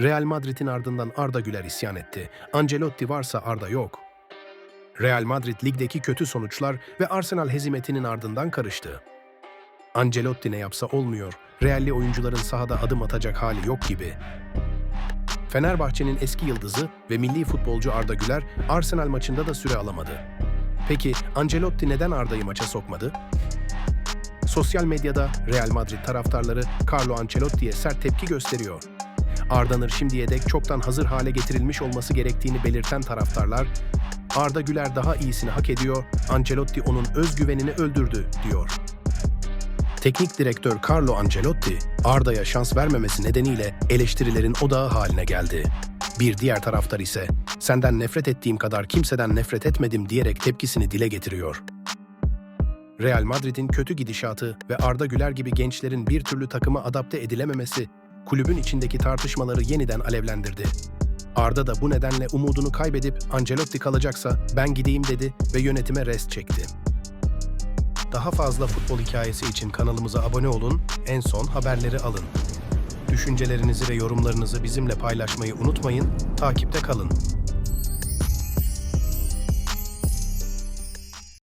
Real Madrid'in ardından Arda Güler isyan etti. Ancelotti varsa Arda yok. Real Madrid ligdeki kötü sonuçlar ve Arsenal hezimetinin ardından karıştı. Ancelotti ne yapsa olmuyor. Realli oyuncuların sahada adım atacak hali yok gibi. Fenerbahçe'nin eski yıldızı ve milli futbolcu Arda Güler Arsenal maçında da süre alamadı. Peki Ancelotti neden Arda'yı maça sokmadı? Sosyal medyada Real Madrid taraftarları Carlo Ancelotti'ye sert tepki gösteriyor. Arda'nın şimdiye dek çoktan hazır hale getirilmiş olması gerektiğini belirten taraftarlar, Arda Güler daha iyisini hak ediyor, Ancelotti onun özgüvenini öldürdü, diyor. Teknik direktör Carlo Ancelotti, Arda'ya şans vermemesi nedeniyle eleştirilerin odağı haline geldi. Bir diğer taraftar ise, senden nefret ettiğim kadar kimseden nefret etmedim diyerek tepkisini dile getiriyor. Real Madrid'in kötü gidişatı ve Arda Güler gibi gençlerin bir türlü takıma adapte edilememesi, kulübün içindeki tartışmaları yeniden alevlendirdi. Arda da bu nedenle umudunu kaybedip Ancelotti kalacaksa ben gideyim dedi ve yönetime rest çekti. Daha fazla futbol hikayesi için kanalımıza abone olun, en son haberleri alın. Düşüncelerinizi ve yorumlarınızı bizimle paylaşmayı unutmayın, takipte kalın.